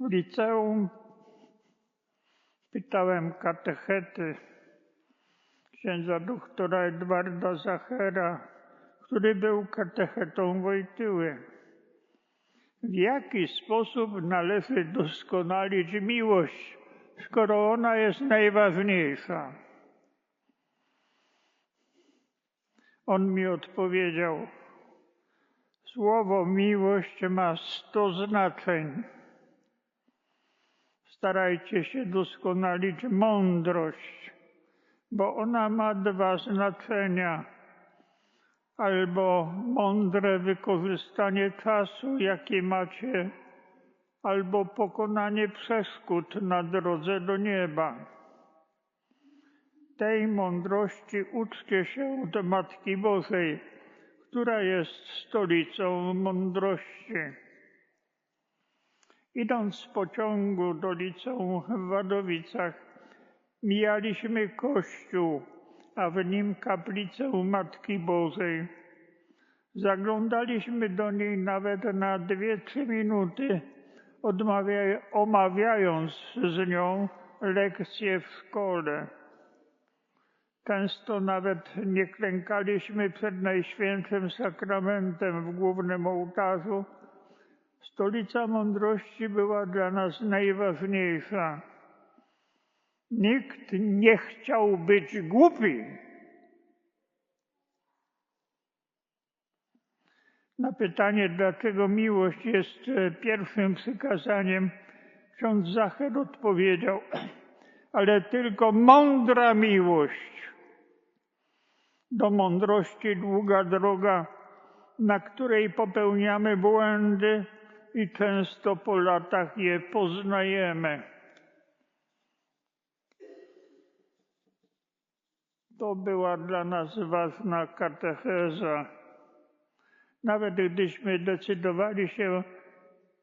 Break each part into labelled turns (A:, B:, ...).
A: W liceum pytałem katechety księdza doktora Edwarda Zachera, który był katechetą Wojtyły. W jaki sposób należy doskonalić miłość, skoro ona jest najważniejsza? On mi odpowiedział, słowo miłość ma sto znaczeń. Starajcie się doskonalić mądrość, bo ona ma dwa znaczenia. Albo mądre wykorzystanie czasu, jaki macie, albo pokonanie przeszkód na drodze do nieba. Tej mądrości uczcie się od Matki Bożej, która jest stolicą mądrości. Idąc z pociągu do liceum w Wadowicach, mijaliśmy kościół, a w nim kaplicę Matki Bożej. Zaglądaliśmy do niej nawet na dwie, trzy minuty, omawiając z nią lekcje w szkole. Często nawet nie klękaliśmy przed Najświętszym Sakramentem w głównym ołtarzu. Stolica mądrości była dla nas najważniejsza. Nikt nie chciał być głupi. Na pytanie, dlaczego miłość jest e, pierwszym przykazaniem, ksiądz Zacher odpowiedział, ale tylko mądra miłość. Do mądrości długa droga, na której popełniamy błędy i często po latach je poznajemy. To była dla nas ważna katecheza. Nawet gdyśmy decydowali się,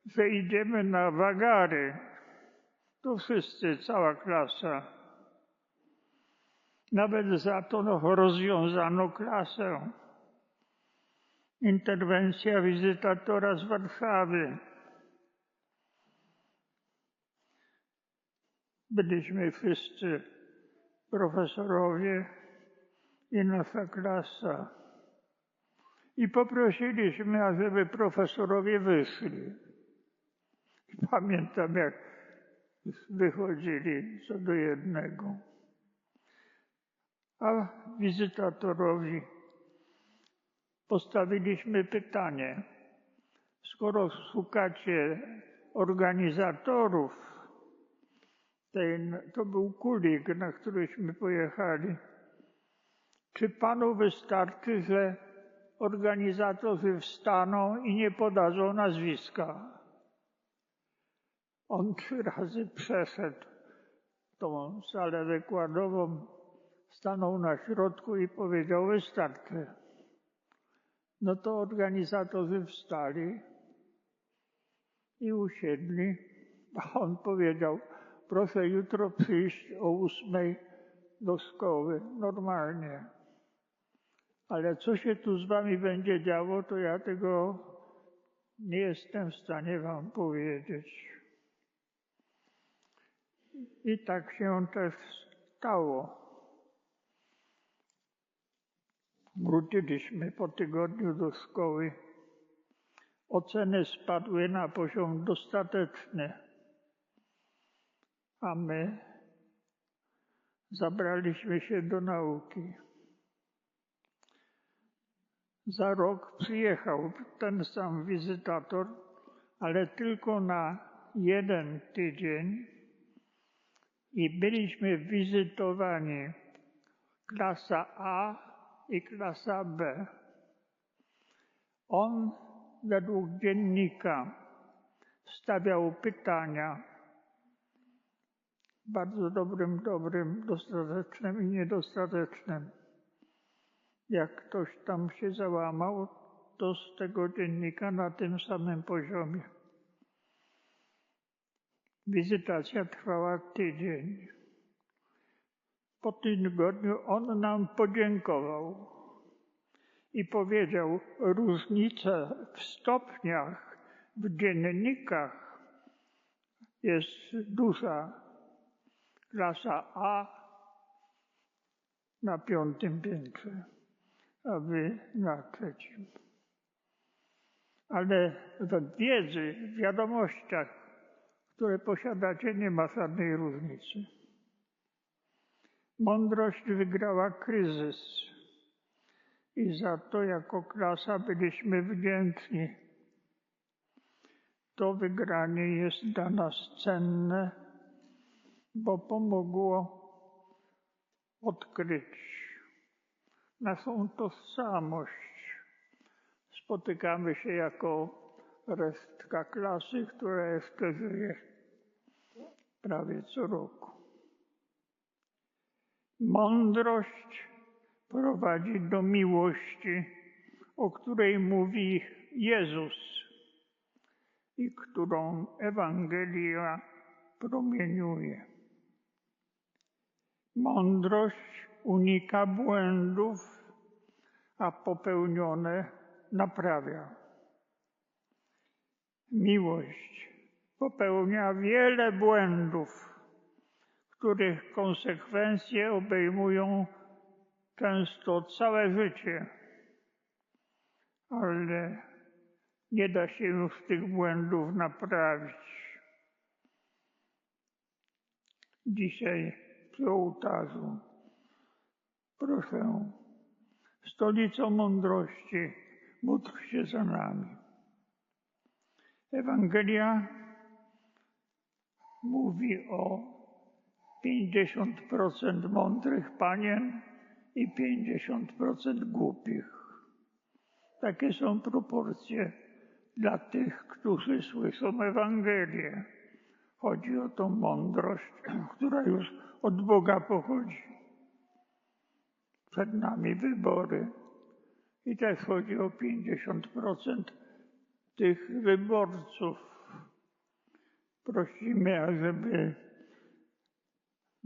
A: że idziemy na wagary, to wszyscy, cała klasa. Nawet za to no, rozwiązano klasę. Interwencja wizytatora z Warszawy. Byliśmy wszyscy profesorowie i nasza klasa. I poprosiliśmy, ażeby profesorowie wyszli. Pamiętam, jak wychodzili co do jednego. A wizytatorowi postawiliśmy pytanie, skoro szukacie organizatorów, ten, to był kulik, na któryśmy pojechali, czy panu wystarczy, że organizatorzy wstaną i nie podadzą nazwiska? On trzy razy przeszedł tą salę wykładową, stanął na środku i powiedział wystarczy. No to organizatorzy wstali i usiedli, a on powiedział, proszę jutro przyjść o ósmej do szkoły, normalnie. Ale co się tu z wami będzie działo, to ja tego nie jestem w stanie wam powiedzieć. I tak się też stało. Wróciliśmy po tygodniu do szkoły. Oceny spadły na poziom dostateczny, a my zabraliśmy się do nauki. Za rok przyjechał ten sam wizytator, ale tylko na jeden tydzień i byliśmy wizytowani klasa A i klasa B. On według dziennika stawiał pytania bardzo dobrym, dobrym, dostatecznym i niedostatecznym. Jak ktoś tam się załamał, to z tego dziennika na tym samym poziomie. Wizytacja trwała tydzień. Po tygodniu on nam podziękował i powiedział, różnice w stopniach w dziennikach jest dusza, klasa A na piątym piętrze, a wy na trzecim. Ale w wiedzy, w wiadomościach, które posiadacie, nie ma żadnej różnicy. Mądrość wygrała kryzys i za to jako klasa byliśmy wdzięczni. To wygranie jest dla nas cenne, bo pomogło odkryć naszą tożsamość. Spotykamy się jako resztka klasy, która jeszcze żyje prawie co roku. Mądrość prowadzi do miłości, o której mówi Jezus i którą Ewangelia promieniuje. Mądrość unika błędów, a popełnione naprawia. Miłość popełnia wiele błędów, których konsekwencje obejmują często całe życie, ale nie da się już tych błędów naprawić. Dzisiaj przy ołtarzu proszę stolicą mądrości, módl się za nami. Ewangelia mówi o 50% mądrych panien i 50% głupich. Takie są proporcje dla tych, którzy słyszą Ewangelię. Chodzi o tą mądrość, która już od Boga pochodzi. Przed nami wybory i też chodzi o 50% tych wyborców. Prosimy, ażeby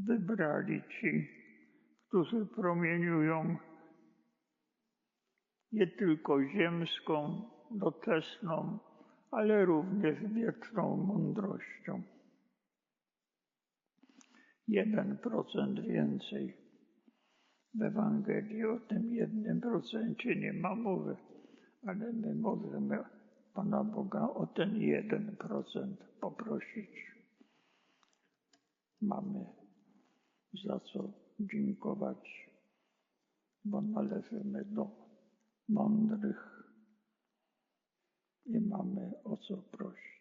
A: wybrali ci, którzy promieniują nie tylko ziemską, doczesną, ale również wieczną mądrością. Jeden procent więcej. W Ewangelii o tym jednym procencie nie ma mowy, ale my możemy Pana Boga o ten jeden procent poprosić. Mamy za co dziękować, bo należymy do mądrych i mamy o co prosić.